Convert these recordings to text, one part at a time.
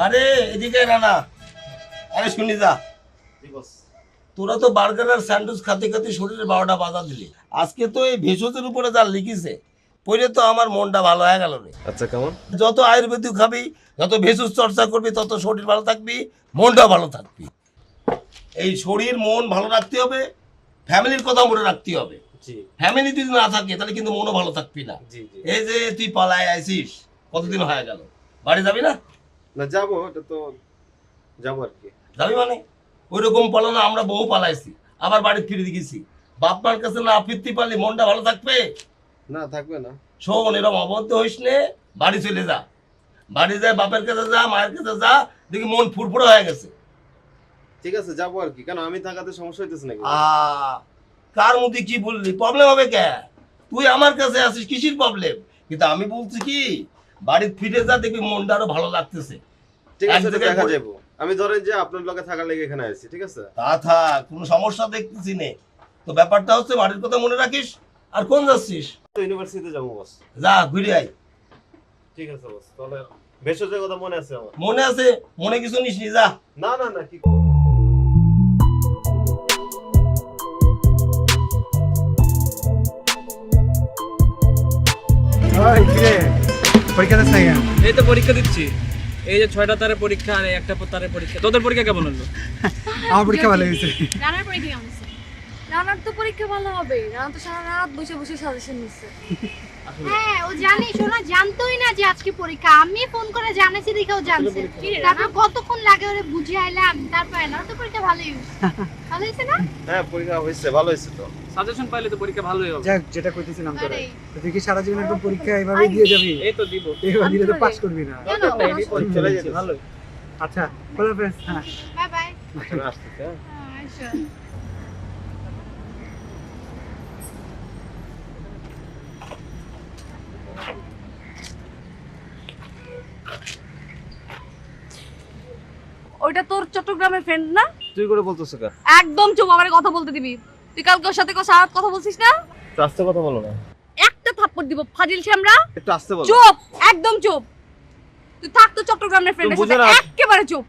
আরে এদিকে না না আরে শুনি যা। তোরা তো বার্গার আর স্যান্ডউইচ খাতে খাতে শরীরে বারোটা বাধা দিলি। আজকে তো এই ভেষজের উপরে যা লিখিছে তো আমার মনটা ভালো হয়ে গেল রে। আচ্ছা কেমন? যত আয়ুর্বেদিক খাবি যত ভেষজ চর্চা করবি তত শরীর ভালো থাকবি মনটাও ভালো থাকবি। এই শরীর মন ভালো রাখতে হবে ফ্যামিলির কথা মনে রাখতে হবে। ফ্যামিলি যদি না থাকে তাহলে কিন্তু মনও ভালো থাকবি না। এই যে তুই পালায় আইসিস কতদিন হয়ে গেল? বাড়ি যাবি না? না যাব এটা তো যাব আর কি। যাবি মানে? ওই রকম পালানো আমরা বহু পালাইছি আবার বাড়ি ফিরে গেছি। বাপ মার কাছে না ফিরতে পারলি মনটা ভালো থাকবে? না থাকবে না। শোন এরকম অবদ্ধ হইস নে বাড়ি চলে যা। বাড়ি যায় বাপের কাছে যা মায়ের কাছে যা দেখি মন ফুরফুরে হয়ে গেছে। ঠিক আছে যাব আর কি। কেন আমি থাকাতে সমস্যা হইতেছে নাকি? কার মধ্যে কি বললি? প্রবলেম হবে কে? তুই আমার কাছে আসিস কিসির প্রবলেম কিন্তু আমি বলছি কি বাড়ি ফিরে যা দেখবি মনটা আরও ভালো লাগতেছে। ঠিক আছে দেখা যাব আমি ধরেন যে আপনার লগে থাকার লেগে এখানে আসছি ঠিক আছে? তা থাক কোনো সমস্যা দেখতেছি নে। তো ব্যাপারটা হচ্ছে বাড়ির কথা মনে রাখিস? আর কোন যাচ্ছিস? ইউনিভার্সিটিতে যাব বস যা ঘুরে আয়। ঠিক আছে বস তাহলে ভেষজের কথা মনে আছে আমার? মনে আছে? মনে কিছু নিস নি যা। না না না কি পরীক্ষা এই তো পরীক্ষা দিচ্ছি। এই যে ছয়টা তারের পরীক্ষা আর একটা তারের পরীক্ষা। তোদের পরীক্ষা কেমন হলো? আমার পরীক্ষা ভালো হয়েছে। রানার পরীক্ষা কেমন হচ্ছে? রানার তো পরীক্ষা ভালো হবে। রানা তো সারা রাত বসে বসে সাজেশন নিচ্ছে হ্যাঁ ও জানে শোনা জানতোই না যে আজকে পরীক্ষা। আমি ফোন করে জানাইছি দেখে ও জানছে। তারপর কতক্ষণ লাগে ওরে বুঝাইলাম তারপর না তো পরীক্ষা ভালোই হয়েছে ভালো হয়েছে না? হ্যাঁ পরীক্ষা হয়েছে ভালো হয়েছে তো। সাজেশন পাইলে তো পরীক্ষা ভালোই হবে। যাক যেটা কইতেছিলাম তোরা তো তুই কি সারা জীবন এরকম পরীক্ষা এইভাবে দিয়ে যাবি? এই তো দিব। এইভাবে দিলে তো পাস করবি না। চলে যেতে ভালোই আচ্ছা খোলা ফেস হ্যাঁ। বাই বাই আমি আসতেছি হ্যাঁ ওইটা তোর চট্টগ্রামের ফ্রেন্ড না? তুই করে বলতেছ কা একদম চুপ আমারে কথা বলতে দিবি। তুই কালকে ওর সাথে কথা কথা বলছিস না? আস্তে কথা বলো না। একটা থাপ্পড় দিব ফাজিল শ্যামরা। একটু আস্তে বল। চুপ একদম চুপ। তুই থাক তো চট্টগ্রামের ফ্রেন্ডের সাথে একেবারে চুপ।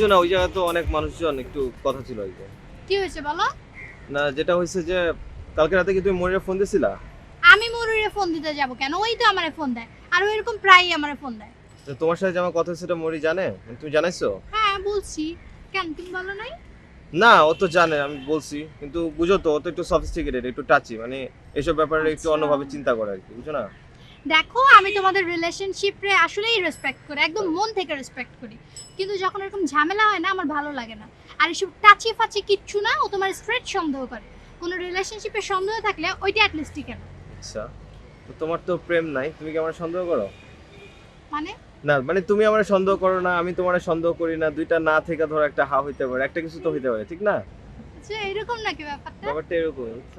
বুঝো না ওই জায়গায় তো অনেক মানুষজন একটু কথা ছিল আর কি হয়েছে বলো? না যেটা হয়েছে যে কালকে রাতে কি তুমি মনিরে ফোন দিছিলা আমি মরুরে ফোন দিতে যাব কেন? ওই তো আমারে ফোন দেয়। আর ও এরকম প্রায়ই আমারে ফোন দেয়। তো তোমার সাথে যে আমার কথা সেটা মরি জানে? তুমি জানাইছো? হ্যাঁ বলছি। কেন তুমি বলো নাই? না ও তো জানে আমি বলছি। কিন্তু বুঝো তো ও তো একটু সফিস্টিকেটেড একটু টাচি মানে এইসব ব্যাপারে একটু আচ্ছা। অন্যভাবে চিন্তা করে আর কি বুঝো না? দেখো আমি তোমাদের রিলেশনশিপে আসলেই রেসপেক্ট করি একদম মন থেকে রেসপেক্ট করি। কিন্তু যখন এরকম ঝামেলা হয় না আমার ভালো লাগে না। আর এসব টাচি ফাচি কিচ্ছু না ও তোমার স্ট্রেট সন্দেহ করে। কোনো রিলেশনশিপে সন্দেহ থাকলে ওইটা অ্যাটলিস্ট ঠিক আচ্ছা তো তোমার তো প্রেম নাই তুমি কি আমার সন্দেহ করো? মানে? না মানে তুমি আমার সন্দেহ করো না আমি তোমার সন্দেহ করি না দুইটা না থেকে ধরো একটা হা হইতে পারে একটা কিছু তো হইতে পারে ঠিক না? যে এরকম নাকি ব্যাপারটা? ব্যাপারটা এরকম বুঝছ?